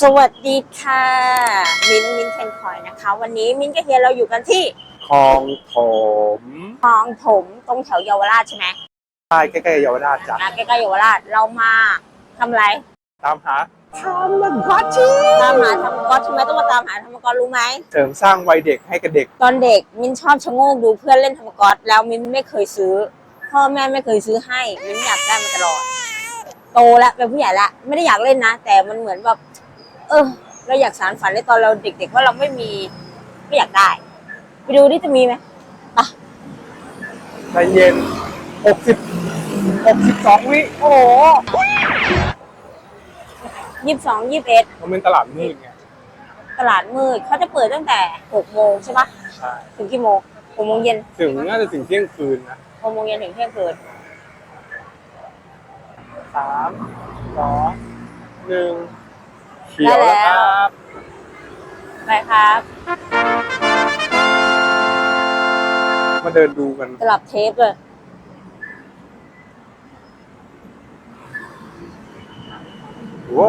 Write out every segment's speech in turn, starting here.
สวัสดีค่ะ มินมินเทนคอยนะคะ วันนี้มินกับเฮียเราอยู่กันที่คลองถมคลองถมตรงแถวเยาวราชใช่ไหมใต้ใกล้ๆเยาวราชจ้ะนะใกล้ๆเยาวราชเรามาทำอะไรตามหาทำมันพัชชีตามหาธรรมกรใช่ไหมต้องมาตามหาธรรมกรรู้ไหมเสริมสร้างวัยเด็กให้กับเด็ก ตอนเด็กมินชอบชะโงกดูเพื่อนเล่นธรรมกรแล้วมินไม่เคยซื้อ พ่อแม่ไม่เคยซื้อให้มินอยากได้มาตลอด โตแล้วเป็นผู้ใหญ่แล้วไม่ได้อยากเล่นนะ แต่มันเหมือนแบบ เออ เราอยากสารฝันในตอนเราเด็กๆว่าเราไม่มีไม่อยากได้ ไปดูดิจะมีไหมใจเย็น60 62วิโอ้โหยี่สิบสองยี่สิบเอ็ดมันเป็นตลาดมืดไงตลาดมืดเขาจะเปิดตั้งแต่หกโมงใช่ปะใช่ถึงกี่โมงหกโมงเย็นถึงน่าจะถึงเที่ยงคืนนะหกโมงเย็นถึงเที่ยงคืนสามสองหนึ่ง เขียวแล้วครับไปครับมาเดินดูกันตลับเทปเลยโอ้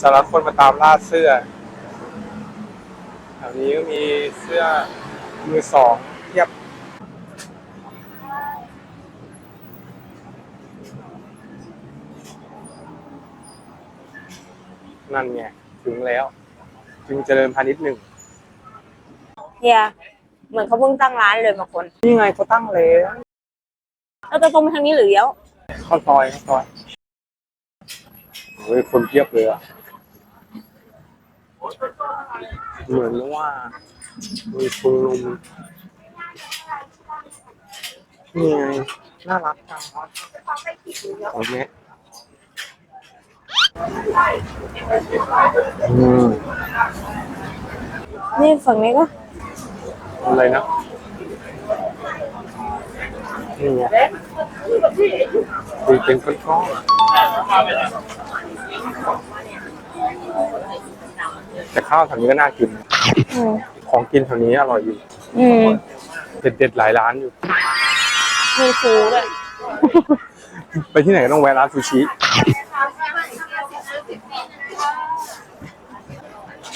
สารบคนมาตามล่าเสื้อแถวนี้ก็มีเสื้อมือสองเทียบ นั่นไงถึงแล้วจึงเจริญพาณิชย์หนึ่งเฮียเหมือนเขาเพิ่งตั้งร้านเลยบางคนนี่ไงเขาตั้งแล้วเราจะตรงไปทางนี้หรือเลี้ยวเข้าซอยเข้าซอยเฮ้ยคนเพียบเลยอะเหมือนว่ามีชุมนุมนี่ไงน่ารักจังโอเค อืมนี่ฝั่งนี้ก็อะไรนะนี่ไงดูเป็นก้อนๆแต่ข้าวแถวนี้ก็น่ากิน อืมของกินแถวนี้อร่อยอยู่ อืมเด็ดๆหลายร้านอยู่ มีฟูด้วยไปที่ไหนก็ต้องแวะร้านซูชิ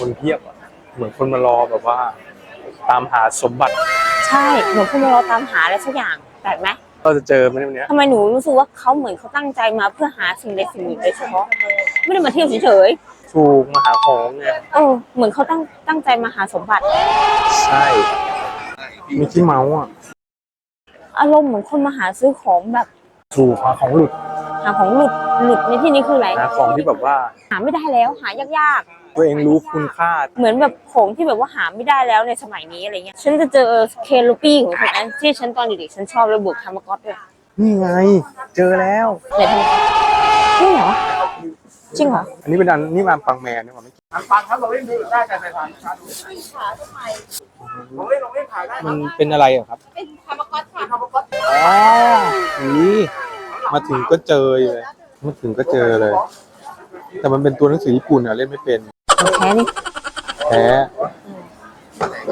คนเพียบอะเหมือนคนมารอแบบว่า ตามหาสมบัติ ใช่เหมือนคุณเราตามหาอะไรสักอย่างแปลกไหมเราจะเจอไหมในวันเนี้ยทำไมหนูรู้สึกว่าเขาเหมือนเขาตั้งใจมาเพื่อหาสิ่งใดสิ่งหนึ่งโดยเฉพาะไม่ได้มาเที่ยวเฉยถูกมาหาของไงๆเออเหมือนเขาตั้งตั้งใจมาหาสมบัติ ใช่มีที่เมาส์อะอารมณ์เหมือนคนมาหาซื้อของแบบถูกหาของหลุดหาของหลุดหลุดในที่นี้คืออะไรหาของที่แบบว่าหาไม่ได้แล้วหายาก ตัวเองรู้คุณค่าๆเหมือนแบบของที่แบบว่าหาไม่ได้แล้วในสมัยนี้อะไรเงี้ย ฉันจะเจอเคลูปี้ของคนนั้นที่ฉันตอนเด็กๆฉันชอบแล้วบวกธรรมก๊อตด้วยนี่ไง เจอแล้วไหนธรรมก๊อตจริงเหรอ จริงเหรอ อันนี้เป็นอันนี่มันปังแมนนี่หว่าไม่ทางฟังครับเราเล่นดูได้แต่ใส่ผ่านครับเราเล่นเราเล่นขายได้คมัรับนเป็นอะไรอะครับ เป็นคาร์บอนอ๋อนี่มาถึงก็เจอเลยมาถึงก็เจอเลย แต่มันเป็นตัวหนังสือญี่ปุ่นอะเล่นไม่เป็น แท้นี่แพ้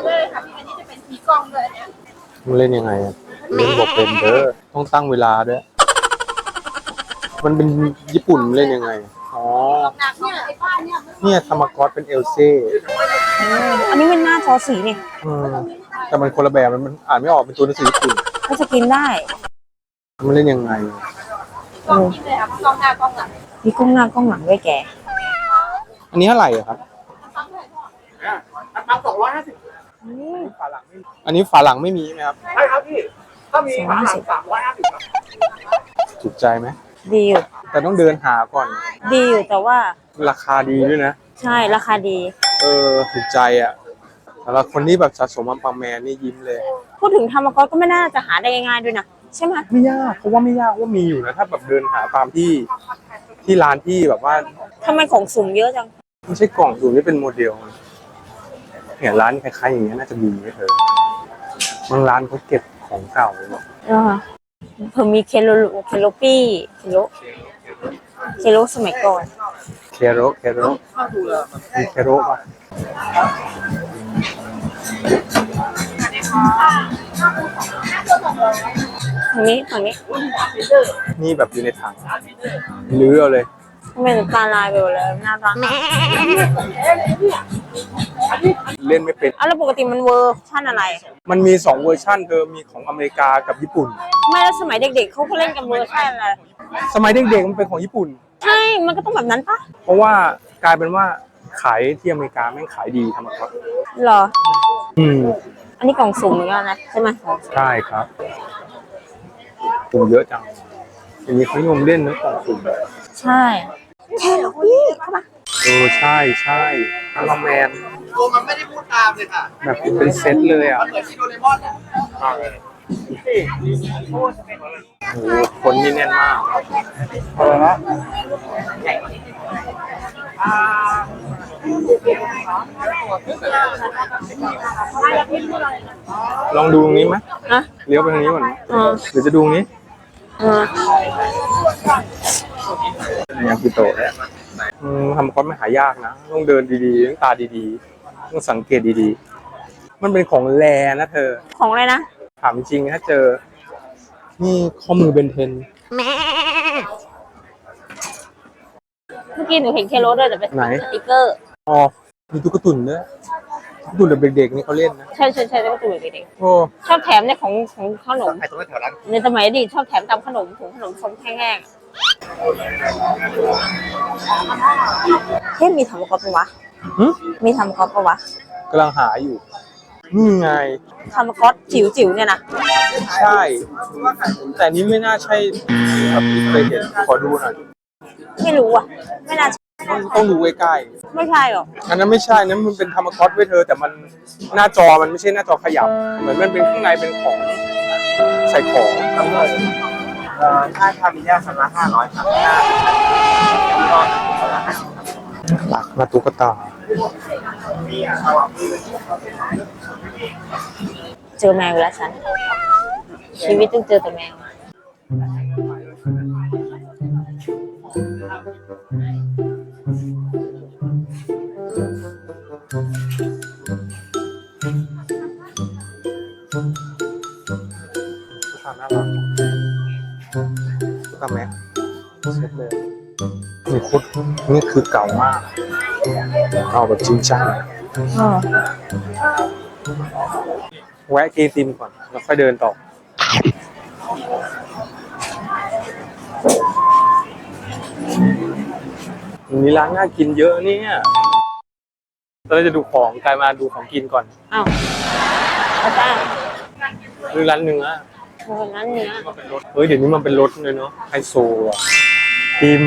เลยค่ะพี่อันนี้จะเป็นสีกล้องเลยเนี่ยมันเล่นยังไงอะเล่นบอกเป็นเด้อต้องตั้งเวลาด้วย มันเป็นญี่ปุ่นมันเล่นยังไง อ๋อ หนักเนี่ยไอ้ป้าเนี่ยเนี่ยธรรมกอสเป็นเอลเซ่อันนี้เป็นหน้าจอสีนี่อืมแต่มันคนละแบบมันมันอ่านไม่ออกเป็นตัวหนังสือญี่ปุ่น ก็จะกินได้มันเล่นยังไงกล้องกินเลยครับกล้องหน้ากล้องหลังมีกล้องหน้ากล้องหลังด้วยแก อันนี้เท่าไหร่อะครับอันปังสองร้อยห้าสิบอันนี้ฝาหลังไม่มีใช่ไหมครับ ใช่ครับพี่ ถ้ามีฝาหลังสามร้อยห้าสิบครับถูกใจไหม ดีอยู่แต่ต้องเดินหาก่อน ดีอยู่แต่ว่าราคาดีด้วยนะ ใช่ราคาดี เออ ถูกใจอะสำหรับคนที่แบบสะสมอัมปังแมนนี่ยิ้มเลย พูดถึงธรรมก๊อตก็ไม่น่าจะหาได้ง่ายๆด้วยนะใช่ไหมไม่ยากเพราะว่าไม่ยากว่ามีอยู่นะ ถ้าแบบเดินหาตามที่ที่ร้านที่แบบว่า ทำไมของสุ่มเยอะจัง ไม่ใช่กล่องดูนี่เป็นโมเดลเนี่ยร้านคล้ายๆอย่างเงี้ยน่าจะมีไหมเธอบางร้านเขาเก็บของเก่าเลยเออเพิ่มมีเคโลเคโลปี้เคโลเคโลสมัยก่อน เคโรเคโรมีเคโรป่ะฝั่งนี้ฝั่งนี้ นี่แบบอยู่ในถังหรือเอาเลยทำ ไมถึงตาลายไปหมดเลยน่ารักเล่นไม่เป็นอะแล้วปกติมันเวอร์ชั่นอะไร มันมีสองเวอร์ชั่นเธอมีของอเมริกากับญี่ปุ่น ไม่แล้วสมัยเด็กๆเขาก็เล่นกันเวอร์ชันอะไร สมัยเด็กๆมันเป็นของญี่ปุ่น ใช่ มันก็ต้องแบบนั้นปะเพราะว่ากลายเป็นว่าขายที่อเมริกาแม่งขายดีทำไมครับ เหรอ อืม อันนี้กล่องสุ่มเหมือนกันนะใช่ไหมใช่ครับกลุ่มเยอะจังอย่างนี้เขานิยมเล่นนะกล่องสุ่มใช่ แค่เหรอพี่เข้ามาเออใช่ใช่อัลลอแมนตัวมันไม่ได้พูดตามเลยค่ะ แบบเป็นเซตเลยอะ มันเหมือนที่โดเรมอนอะโอ้โหคนนี่แน่นมากเออนะลองดูตรงนี้ไหมอะเลี้ยวไปทางนี้ก่อนไหมอ่าหรือจะดูตรงนี้ อ่า ยากิโตะเนี่ยอืมทำคอสไม่หายากนะ ต้องเดินดีๆต้องตาดีๆ ต้องสังเกตดีๆ มันเป็นของแรนะเธอ ของอะไรนะ ถามจริงๆถ้าเจอ นี่ข้อมือเบนเทนเมื่อกี้หนูเห็นเคโรด้วยแต่เป็นไหน สติกเกอร์ อ๋อ มีตุ๊กตุ่นด้วยตุ๊กตุ่นแบบเด็กๆนี่เขาเล่นนะ ใช่ใช่ใช่แล้วก็ตัวเด็กโอ้ ๆชอบแถมในของของขนม ไอ้ตรงนั้นแถวนั้นในสมัยอดีตชอบแถมตามขนมถุงขนมชมแห้งๆ เฮ้ยมีทำกอล์ฟปะวะหึมีทำกอล์ฟปะวะกำลังหาอยู่ นี่ไง ทำกอล์ฟจิ๋วๆเนี่ยนะใช่ แต่นี้ไม่น่าใช่ครับเคยเห็นขอดูหน่อย ไม่รู้อะ ไม่น่าใช่ต้องต้องดูใกล้ไม่ใช่หรอกๆอันนั้นไม่ใช่นั้นมันเป็นธรรมคอสไว้เธอ แต่มันหน้าจอมันไม่ใช่หน้าจอขยับ เหมือนมันเป็นข้างในเป็นของ ใส่ของ เอ่อถ้าทำมียาสำละห้าร้อยครับหลักมาตุ๊กตาเจอแมวอีกแล้วฉัน ชีวิตต้องเจอแต่แมวมาน่ารัก กตาแม็กเซ็ตเลยนี่โคตรนี่คือเก่ามากเก่าแบบจริงจังแวะกินไอติมก่อน แล้วค่อยเดินต่อ มีร้านน่ากินเยอะเนี่ยเราจะดูของกลายมาดูของกินก่อน อ้าวอาจารย์คือร้านเนื้อ วันนั้นเนื้อเฮ้ยเดี๋ยวนี้มันเป็นรถเลยเนาะไฮโซอะติม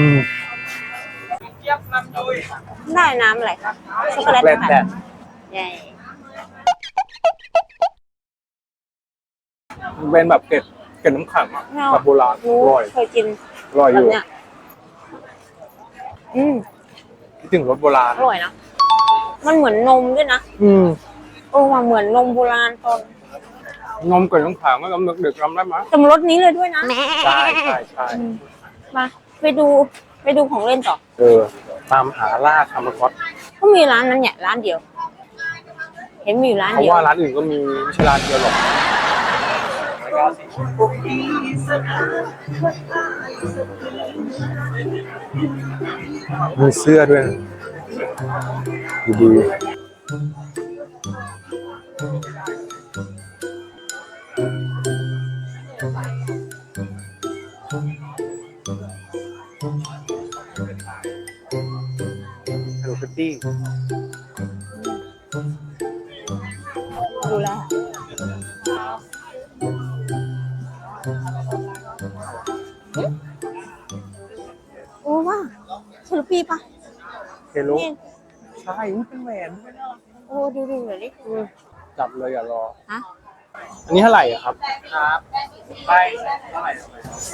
ได้น้ำอะไรช็อกโกแลตแรดค่ะแดดใหญ่มันเป็นแบบเกล็ดเกล็ดน้ำแข็งอะแบบโบราณอรู้ร่อยเคยกินอร่อยอแบบยู่เนี้ยอืมคิดถึงรสโบราณอร่อยนะมันเหมือนนมด้วยนะ อืมเออว่าเหมือนนมโบราณตอน นมเกล็ดน้ำแข็งก็กำลังเด็กๆทำได้ไหมยแต่มันรสนี้เลยด้วยนะใช่ใช่ใช่มาไปดูไปดูของเล่นต่อ เออ ตามหาล่าธรรมก๊อตก็มีร้านนั้นเนี่ยร้านเดียว เห็นมีอยู่ร้านเพราะเดียวว่าร้านอื่นก็มีไม่ใช่ร้านเดียวหรอกมีเสื้อด้วยนะดีๆ ดูแลโอ้ว่าชลูปี้ปะเฮลโลนี่ใช่อุ๊ยเป็นแหวนด้วยนะโอ้ดูดูหน่อยดิจับเลยอย่ารอฮะอันนี้เท่าไหร่อะครับ ครับไปเท่าไหร่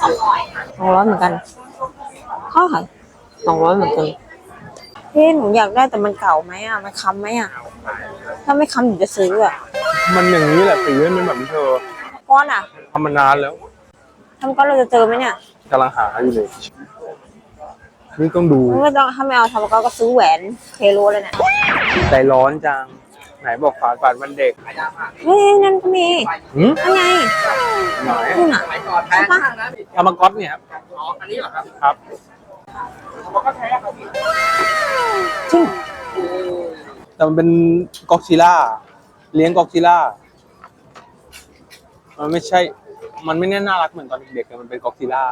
สองร้อยเหมือนกันเท่าไหร่สองร้อยเหมือนกัน เฮ้ยหนูอยากได้แต่มันเก่าไหมอะ มันค้ำไหมอะ ถ้าไม่ค้ำหนูจะซื้ออะ มันอย่างนี้แหละสีมันเป็นแบบนี้เธอก้อนอะทำมานานแล้วทำก้อนเราจะเจอไหมเนี่ยกำลังหาอยู่เลยนี่ต้องดูไม่ต้องถ้าไม่เอาทำก้อนก็ซื้อแหวนเทโลเลยเนี่ยใจร้อนจัง ไหนบอกฝันฝันวันเด็กเฮ้ยนั่นก็มีหืมนั่นไงไหนนู่นอะสมัยก่อนแพงมากนะพี่ธรรมก๊อตเนี่ยครับอ๋ออันนี้เหรอครับครับ เขาก็แท้ครับพี่จริงแต่มันเป็นก็อกซิล่า เลี้ยงก็อกซิล่า มันไม่ใช่ มันไม่น่ารักเหมือนตอนเด็กๆอะมันเป็นก็อกซิล่า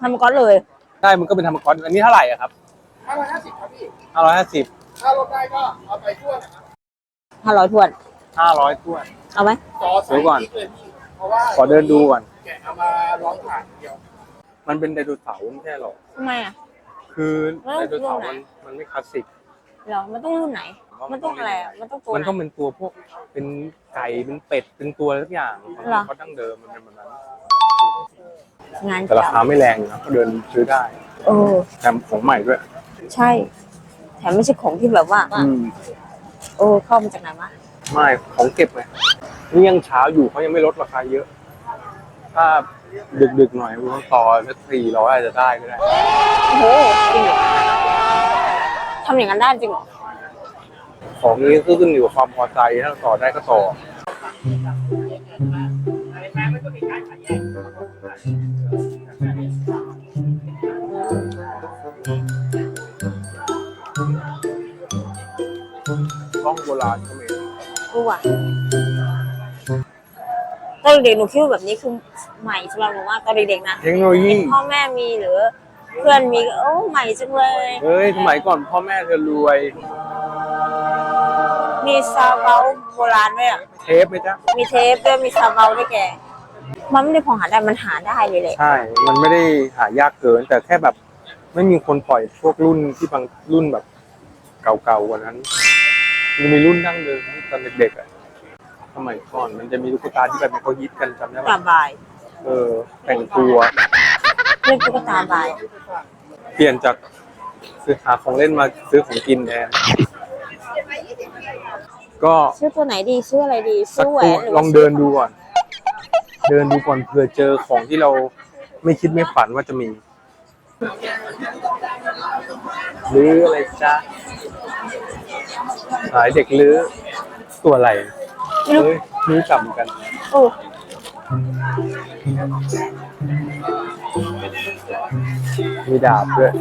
ทำก๊อตเลยใช่มันก็เป็นธรรมก๊อตอันนี้เท่าไหร่อะครับห้าร้อยห้าสิบครับพี่ ห้าร้อยห้าสิบถ้าลดได้ก็เอาไปทั่วนะครับห้าร้อยทวน ห้าร้อยถ้วน เอาไหม จอใส่เดี๋ยวก่อนเลยพี่เพราะว่าขอเดินดูก่อน แกะเอามาร้องผ่านเดียว มันเป็นไดโนเสาร์ไม่ใช่หรอก ทำไมอะ คือเอ้ยไดโนเสาร์รุ่นไหนมันมันไม่คลาสสิก เหรอ มันต้องรุ่นไหน มันต้องอะไรอะมันต้องตัวมันไหน ต้องเป็นตัวพวกเป็นไก่เป็นเป็ดเป็นตัวอะไรทุกอย่างของเหรอ เขาดั้งเดิมมันเป็นแบบนั้น งานแต่ราเก่าคาไม่แรงอยู่นะก็เดินซื้อได้เออ แถมของใหม่ด้วยใช่ แถมไม่ใช่ของที่แบบว่า อืมเออเข้ามาจากไหนวะไม่ของเก็บไงนี่ยังเช้าอยู่เขายังไม่ลดราคาเยอะ ถ้าดึกๆหน่อยมันต่อสักสี่ร้อยอาจจะได้ก็ได้ โอ้โหจริงเหรอทำอย่างนั้นได้จริงเหรอ ของนี้ก็ขึ้นอยู่กับความพอใจถ้าต่อได้ก็ต่อกล้องโบราณก็มีรู้ว่ะต อนเด็กๆหนูคิดว่าแบบนี้คือใหม่สำหรับหนูว่าตอนเด็กๆนะเทคโนโลยีพ่อแม่มีหรือ เพื่อนมีก็โอ้ใหม่จังเลยเฮ้ยสมัยก่อนพ่อแม่เธอรวย มีซาวเบาโบราณด้วยอะเทปไหมจ๊ะ มีเทปด้วยมีซาวเบาด้วยแกมันไม่ได้พอหาได้มันหาได้เลยแหละใช่ มันไม่ได้หายากเกิน แต่แค่แบบ ไม่มีคนปล่อยพวกรุ่นที่บางรุ่นแบบ เก่าๆกว่านั้นมันมีรุ่นดั้งเดิมที่ตอนเด็กๆอะ สมัยก่อนมันจะมีตุ๊กตาที่แบบเขาฮิตกันจำได้ตาปะบายเออ แต่งตัว เล่นตุ๊กตาบายเปลี่ยนจากซื้อหาของเล่นมาซื้อของกินแทนก็ซื้อตัวไหนดีซื้ออะไรดีสัซื้กอแหวตัวนหรือลองเดินดูก่อน เดินดูก่อนเผื่อเจอของที่เราไม่คิดไม่ฝันว่าจะมี หรืออะไรจ๊ะหายเด็กลื้อตัวอะไรไม่รู้ เฮ้ยไม่รู้จับเหมือนกัน โอ้มีดาบด้วย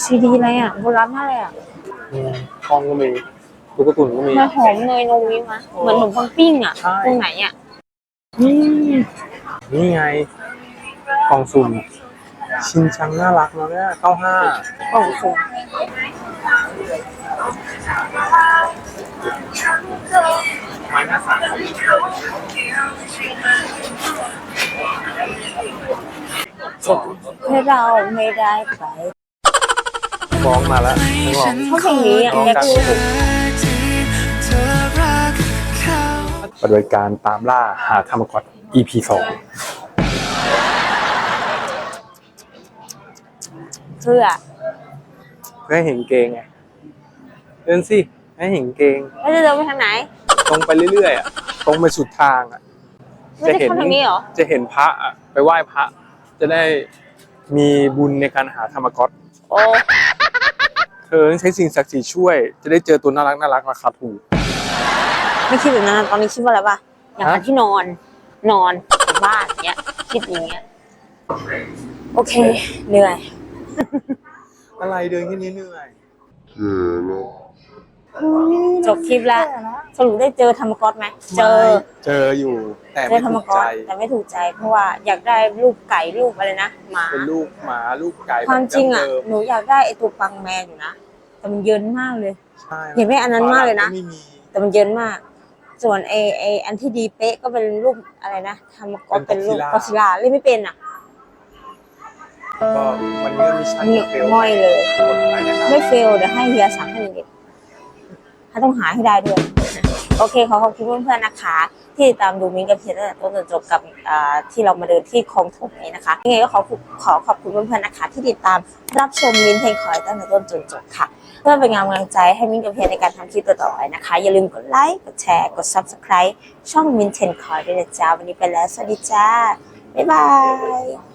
ซีดีอะไรอะโบราณมากเลยอะอืมทองก็มีตุ๊กตุนก็มีมันหอมเนยนมนี้มะเหมือนขนมปังปิ้งอะใช่ตรงไหนอะนี่ไง กล่องสุ่มชินชังน่ารักนะเนี่ยเก้าห้าเกล่องสุ่มให้เราไม่ได้ไปฟ้องมาแล้วไม่บอกชอบเพลงนี้อะแกคือปฏิบัติการตามล่าหาธรรมกอต EP สอง เพื่อเพื่อให้เห็นเกงไงเดินสิให้เห็นเกงแล้วจะเดินไปทางไหน ตรงไปเรื่อยๆอะตรงไปสุดทางอะ ไม่ได้เข้าทางนี้เหรอ จะเห็นพระอะไปไหว้พระ จะได้มีบุญในการหาธรรมกอตโอ้เธอต้องใช้สิ่งศักดิ์สิทธิ์ช่วย จะได้เจอตัวน่ารักน่ารักราคาถูก ไม่คิดแบบนั้นนะตอนนี้คิดว่าอะไรป่ะอยากหาฮะ ที่นอน นอนกับบ้านเนี้ยคิดอย่างเงี้ย โอเคเหนื่อย อะไรเดินแค่นี้เหนื่อยจบคลิปแล้วสรุปได้เจอธรรมก๊อตไหมเจอ เจออยู่ แต่เจไม่อธรรมถูกก๊อใจตแต่ไม่ถูกใจเพราะว่าอยากได้รูปไก่รูปอะไรนะหมา เป็นลูกหมาลูกไก่ความจริงอะแบบเดิมหนูอยากได้ไอตัวปังแมนอยู่นะแต่มันเยินมากเลย ใช่เห็นไหมอันนั้นมากเลยนะ ไม่มีแต่มันเยินมาก ส่วนไอไออันที่ดีเป๊ะก็เป็นรูปอะไรนะธรรมก๊อตเป็นรูปกอซิลล่าเล่นไม่เป็นอะ ก็วันนี้ก็มีชั้นนี่เฟลง่อยเลยกดไปนะครับไม่เฟลเดี๋ยวให้เฮียสั่งให้เด็กๆถ้าต้องหาให้ได้ด้วย โอเคขอขอบคุณเพื่อนๆนะคะ ที่ติดตามดูมิ้นท์กับเพียรตั้งแต่ต้นจนจบกับอ่าที่เรามาเดินที่คลองถมนี้นะคะยังไงก็ขอขอขอบคุณเพื่อนๆนะคะ ที่ติดตามรับชมมิ้นท์เพลงคอยตั้งแต่ต้นจนจบค่ะ เพื่อเป็นกำลังใจให้มิ้นกับเพียรในการทำคลิปต่อๆไปนะคะ อย่าลืมกดไลค์กดแชร์กด Subscribe ช่องมินเทนคอยด้วยนะจ๊ะวันนี้ไปแล้วสวัสดีจ้าบ๊ายบาย